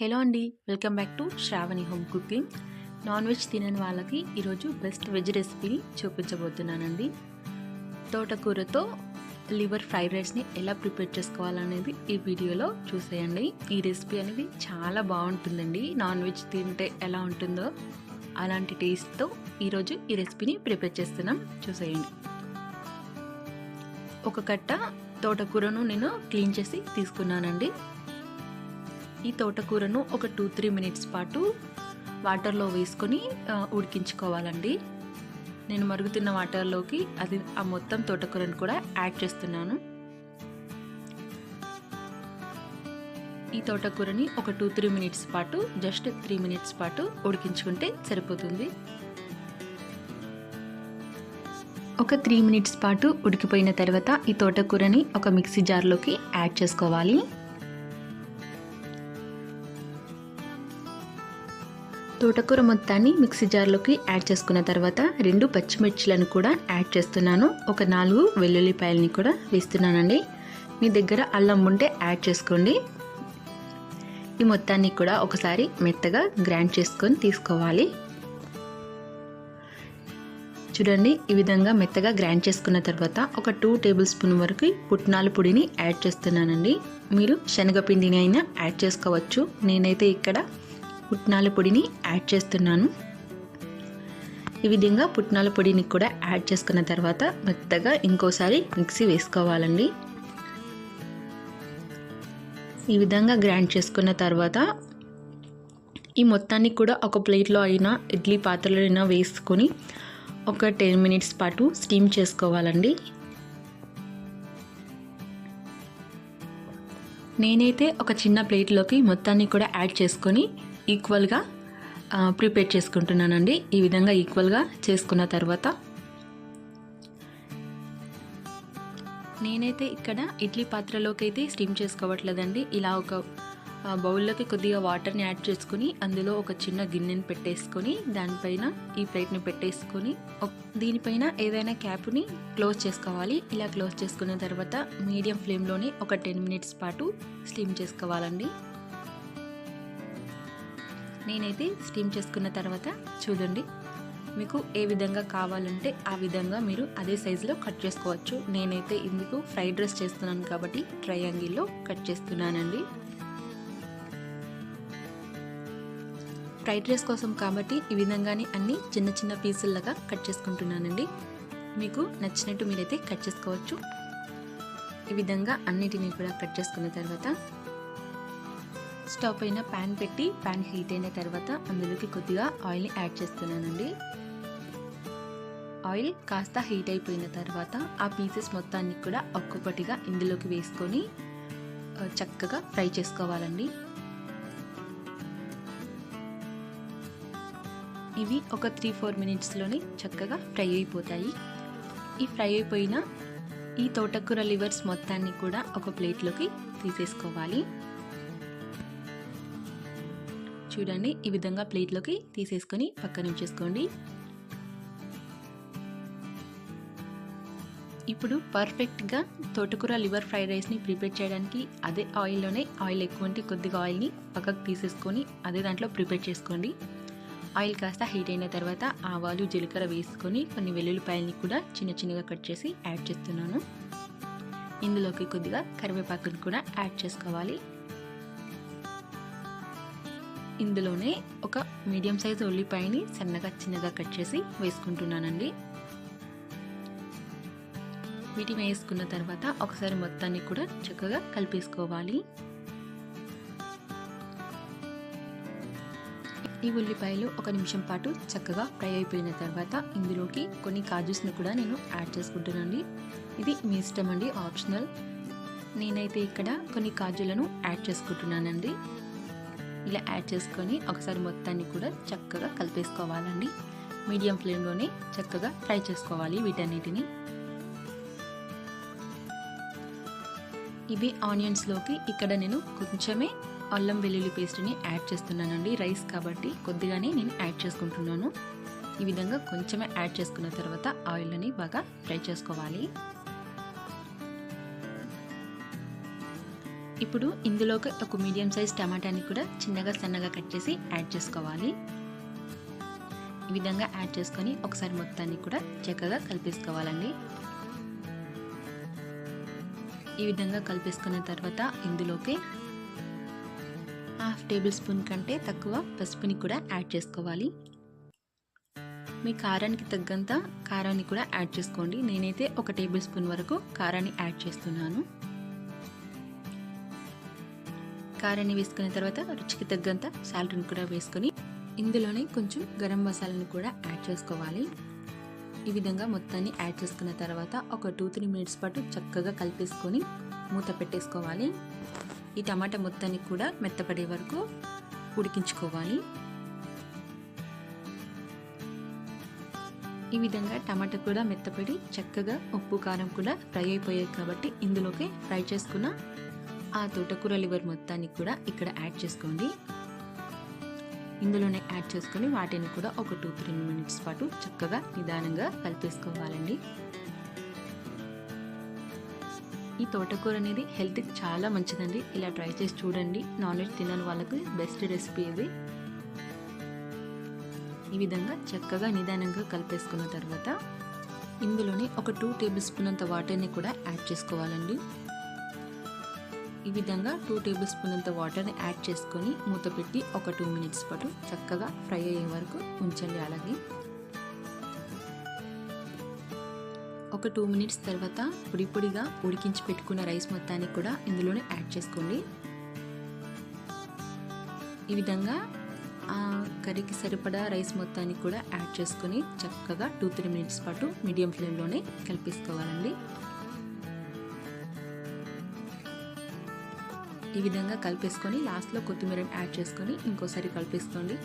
Hello అండి welcome back to Sravani home cooking. Non veg తినని వాళ్ళకి ఈరోజు బెస్ట్ వెజ్ రెసిపీని చూపించబోతున్నానండి. తోటకూరతో లివర్ ఫ్రైడ్ రైస్ని ఎలా ప్రిపేర్ చేసుకోవాలనేది ఈ వీడియోలో చూసేయండి. ఈ రెసిపీ అనేది చాలా బాగుంటుందండి. నాన్ వెజ్ తింటే ఎలా ఉంటుందో అలాంటి టేస్ట్తో ఈరోజు ఈ రెసిపీని ప్రిపేర్ చేస్తున్నాం. చూసేయండి. ఒక కట్ట తోటకూరను నేను క్లీన్ చేసి తీసుకున్నానండి. ఈ తోటకూరను ఒక టూ త్రీ మినిట్స్ పాటు వాటర్లో వేసుకొని ఉడికించుకోవాలండి. నేను మరుగుతున్న వాటర్లోకి అది ఆ మొత్తం తోటకూరను కూడా యాడ్ చేస్తున్నాను. ఈ తోటకూరని ఒక టూ త్రీ మినిట్స్ పాటు జస్ట్ త్రీ మినిట్స్ పాటు ఉడికించుకుంటే సరిపోతుంది. ఒక త్రీ మినిట్స్ పాటు ఉడికిపోయిన తర్వాత ఈ తోటకూరని ఒక మిక్సీ జార్లోకి యాడ్ చేసుకోవాలి. తోటకూర మొత్తాన్ని మిక్సీ జార్లోకి యాడ్ చేసుకున్న తర్వాత రెండు పచ్చిమిర్చిలను కూడా యాడ్ చేస్తున్నాను. ఒక నాలుగు వెల్లుల్లిపాయలని కూడా వేస్తున్నానండి. మీ దగ్గర అల్లం ఉంటే యాడ్ చేసుకోండి. ఈ మొత్తాన్ని కూడా ఒకసారి మెత్తగా గ్రైండ్ చేసుకొని తీసుకోవాలి. చూడండి ఈ విధంగా మెత్తగా గ్రైండ్ చేసుకున్న తర్వాత ఒక టూ టేబుల్ స్పూన్ వరకు పుట్నాల పొడిని యాడ్ చేస్తున్నానండి. మీరు శనగపిండిని అయినా యాడ్ చేసుకోవచ్చు. నేనైతే ఇక్కడ పుట్నాల పొడిని యాడ్ చేస్తున్నాను. ఈ విధంగా పుట్నాల పొడిని కూడా యాడ్ చేసుకున్న తర్వాత మెత్తగా ఇంకోసారి మిక్సీ వేసుకోవాలండి. ఈ విధంగా గ్రైండ్ చేసుకున్న తర్వాత ఈ మొత్తాన్ని కూడా ఒక ప్లేట్లో అయినా ఇడ్లీ పాత్రలో అయినా వేసుకొని ఒక టెన్ మినిట్స్ పాటు స్టీమ్ చేసుకోవాలండి. నేనైతే ఒక చిన్న ప్లేట్లోకి మొత్తాన్ని కూడా యాడ్ చేసుకొని ఈక్వల్గా ప్రిపేర్ చేసుకుంటున్నానండి. ఈ విధంగా ఈక్వల్గా చేసుకున్న తర్వాత నేనైతే ఇక్కడ ఇడ్లీ పాత్రలోకి అయితే స్టీమ్ చేసుకోవట్లేదండి. ఇలా ఒక బౌల్లోకి కొద్దిగా వాటర్ని యాడ్ చేసుకుని అందులో ఒక చిన్న గిన్నెని పెట్టేసుకొని దానిపైన ఈ ప్లేట్ని పెట్టేసుకొని దీనిపైన ఏదైనా క్యాప్ని క్లోజ్ చేసుకోవాలి. ఇలా క్లోజ్ చేసుకున్న తర్వాత మీడియం ఫ్లేమ్లోనే ఒక టెన్ మినిట్స్ పాటు స్టీమ్ చేసుకోవాలండి. నేనైతే స్టీమ్ చేసుకున్న తర్వాత చూడండి మీకు ఏ విధంగా కావాలంటే ఆ విధంగా మీరు అదే సైజులో కట్ చేసుకోవచ్చు. నేనైతే ఇందుకు ఫ్రైడ్ రైస్ చేస్తున్నాను కాబట్టి ట్రయాంగిల్లో కట్ చేస్తున్నానండి. ఫ్రైడ్ రైస్ కోసం కాబట్టి ఈ విధంగానే అన్ని చిన్న చిన్న పీసుల్లాగా కట్ చేసుకుంటున్నానండి. మీకు నచ్చినట్టు మీరైతే కట్ చేసుకోవచ్చు. ఈ విధంగా అన్నిటినీ కూడా కట్ చేసుకున్న తర్వాత స్టవ్ పైన ప్యాన్ పెట్టి ప్యాన్ హీట్ అయిన తర్వాత అందులోకి కొద్దిగా ఆయిల్ని యాడ్ చేస్తున్నానండి. ఆయిల్ కాస్త హీట్ అయిపోయిన తర్వాత ఆ పీసెస్ మొత్తాన్ని కూడా ఒక్కొక్కటిగా ఇందులోకి వేసుకొని చక్కగా ఫ్రై చేసుకోవాలండి. ఇవి ఒక త్రీ ఫోర్ మినిట్స్లోనే చక్కగా ఫ్రై అయిపోతాయి. ఈ ఫ్రై అయిపోయిన ఈ తోటకూర లివర్స్ మొత్తాన్ని కూడా ఒక ప్లేట్లోకి తీసేసుకోవాలి. చూడండి. ఈ విధంగా ప్లేట్లోకి తీసేసుకొని పక్కన ఉంచేసుకోండి. ఇప్పుడు పర్ఫెక్ట్గా తోటకూర లివర్ ఫ్రైడ్ రైస్ని ప్రిపేర్ చేయడానికి అదే ఆయిల్లోనే ఆయిల్ ఎక్కువ ఉంటే కొద్దిగా ఆయిల్ని పక్కకు తీసేసుకొని అదే దాంట్లో ప్రిపేర్ చేసుకోండి. ఆయిల్ కాస్త హీట్ అయిన తర్వాత ఆవాలు జీలకర్ర వేసుకొని కొన్ని వెల్లుల్లిపాయలని కూడా చిన్న చిన్నగా కట్ చేసి యాడ్ చేస్తున్నాను. ఇందులోకి కొద్దిగా కరివేపాకుని కూడా యాడ్ చేసుకోవాలి. ఇందులోనే ఒక మీడియం సైజు ఉల్లిపాయని సన్నగా చిన్నగా కట్ చేసి వేసుకుంటున్నానండి. వీటిని వేసుకున్న తర్వాత ఒకసారి మొత్తాన్ని కూడా చక్కగా కలిపేసుకోవాలి. ఈ ఉల్లిపాయలు ఒక నిమిషం పాటు చక్కగా ఫ్రై అయిపోయిన తర్వాత ఇందులోకి కొన్ని కాజుస్ను కూడా నేను యాడ్ చేసుకుంటున్నానండి. ఇది మీ ఇష్టం అండి ఆప్షనల్. నేనైతే ఇక్కడ కొన్ని కాజులను యాడ్ చేసుకుంటున్నానండి. ఇలా యాడ్ చేసుకొని ఒకసారి మొత్తాన్ని కూడా చక్కగా కలిపేసుకోవాలండి. మీడియం ఫ్లేమ్లోనే చక్కగా ఫ్రై చేసుకోవాలి వీటన్నిటిని. ఇవి ఆనియన్స్లోకి ఇక్కడ నేను కొంచెమే అల్లం వెల్లుల్లి పేస్ట్ని యాడ్ చేస్తున్నానండి. రైస్ కాబట్టి కొద్దిగానే నేను యాడ్ చేసుకుంటున్నాను. ఈ విధంగా కొంచెమే యాడ్ చేసుకున్న తర్వాత ఆయిల్ని బాగా ఫ్రై చేసుకోవాలి. ఇప్పుడు ఇందులోకి ఒక మీడియం సైజ్ టమాటాని కూడా చిన్నగా సన్నగా కట్ చేసి యాడ్ చేసుకోవాలి. ఈ విధంగా యాడ్ చేసుకొని ఒకసారి మొత్తాన్ని కూడా చక్కగా కలిపేసుకోవాలండి. ఈ విధంగా కలిపేసుకున్న తర్వాత ఇందులోకి హాఫ్ టేబుల్ స్పూన్ కంటే తక్కువ పసుపుని కూడా యాడ్ చేసుకోవాలి. మీ కారానికి తగ్గంత కారాన్ని కూడా యాడ్ చేసుకోండి. నేనైతే ఒక టేబుల్ స్పూన్ వరకు కారాన్ని యాడ్ చేస్తున్నాను. కారాన్ని వేసుకున్న తర్వాత రుచికి తగ్గంత సాల్ట్ని కూడా వేసుకొని ఇందులోనే కొంచెం గరం మసాలాను కూడా యాడ్ చేసుకోవాలి. ఈ విధంగా మొత్తాన్ని యాడ్ చేసుకున్న తర్వాత ఒక టూ త్రీ మినిట్స్ పాటు చక్కగా కలిపేసుకొని మూత పెట్టేసుకోవాలి. ఈ టమాటా మొత్తాన్ని కూడా మెత్తపడే వరకు ఉడికించుకోవాలి. ఈ విధంగా టమాటా కూడా మెత్తపడి చక్కగా ఉప్పు కారం కూడా ఫ్రై అయిపోయాయి కాబట్టి ఇందులోకి ఫ్రై చేసుకున్న ఆ తోటకూర లివర్ మొత్తాన్ని కూడా ఇక్కడ యాడ్ చేసుకోండి. ఇందులోనే యాడ్ చేసుకొని వాటిని కూడా ఒక టూ త్రీ మినిట్స్ పాటు చక్కగా నిదానంగా కలిపేసుకోవాలండి. ఈ తోటకూర అనేది హెల్త్కి చాలా మంచిదండి. ఇలా ట్రై చేసి చూడండి. నాన్ వెజ్ తినని వాళ్ళకి బెస్ట్ రెసిపీ ఇది. ఈ విధంగా చక్కగా నిదానంగా కలిపేసుకున్న తర్వాత ఇందులోనే ఒక టూ టేబుల్ స్పూన్ అంత వాటర్ని కూడా యాడ్ చేసుకోవాలండి. ఈ విధంగా టూ టేబుల్ స్పూన్ అంత వాటర్ని యాడ్ చేసుకొని మూత పెట్టి ఒక టూ మినిట్స్ పాటు చక్కగా ఫ్రై అయ్యే వరకు ఉంచండి అలాగే. ఒక టూ మినిట్స్ తర్వాత పొడి పొడిగా ఉడికించి పెట్టుకున్న రైస్ మొత్తాన్ని కూడా ఇందులోనే యాడ్ చేసుకోండి. ఈ విధంగా ఆ కర్రీకి సరిపడా రైస్ మొత్తాన్ని కూడా యాడ్ చేసుకొని చక్కగా టూ త్రీ మినిట్స్ పాటు మీడియం ఫ్లేమ్లోనే కలిపేసుకోవాలండి. ఈ విధంగా కలిపేసుకొని లాస్ట్లో కొత్తిమీరని యాడ్ చేసుకొని ఇంకోసారి కలిపేసుకోండి.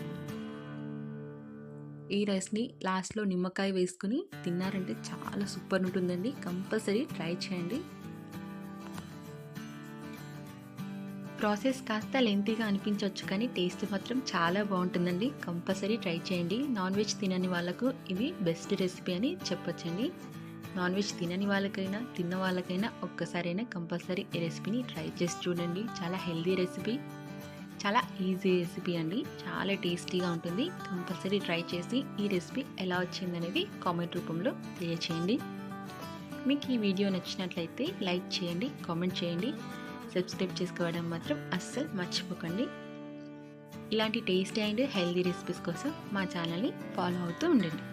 ఈ రైస్ని లాస్ట్లో నిమ్మకాయ వేసుకుని తిన్నారంటే చాలా సూపర్ ఉంటుందండి. కంపల్సరీ ట్రై చేయండి. ప్రాసెస్ కాస్త లెంతీగా అనిపించవచ్చు కానీ టేస్ట్ మాత్రం చాలా బాగుంటుందండి. కంపల్సరీ ట్రై చేయండి. నాన్ వెజ్ తినని వాళ్ళకు ఇది బెస్ట్ రెసిపీ అని చెప్పొచ్చండి. నాన్ వెజ్ తినని వాళ్ళకైనా తిన్న వాళ్ళకైనా ఒక్కసారైనా కంపల్సరీ ఈ రెసిపీని ట్రై చేసి చూడండి. చాలా హెల్దీ రెసిపీ చాలా ఈజీ రెసిపీ అండి. చాలా టేస్టీగా ఉంటుంది. కంపల్సరీ ట్రై చేసి ఈ రెసిపీ ఎలా వచ్చిందనేది కామెంట్ రూపంలో తెలియచేయండి. మీకు ఈ వీడియో నచ్చినట్లయితే లైక్ చేయండి కామెంట్ చేయండి. సబ్స్క్రైబ్ చేసుకోవడం మాత్రం అస్సలు మర్చిపోకండి. ఇలాంటి టేస్టీ అండ్ హెల్దీ రెసిపీస్ కోసం మా ఛానల్ని ఫాలో అవుతూ ఉండండి.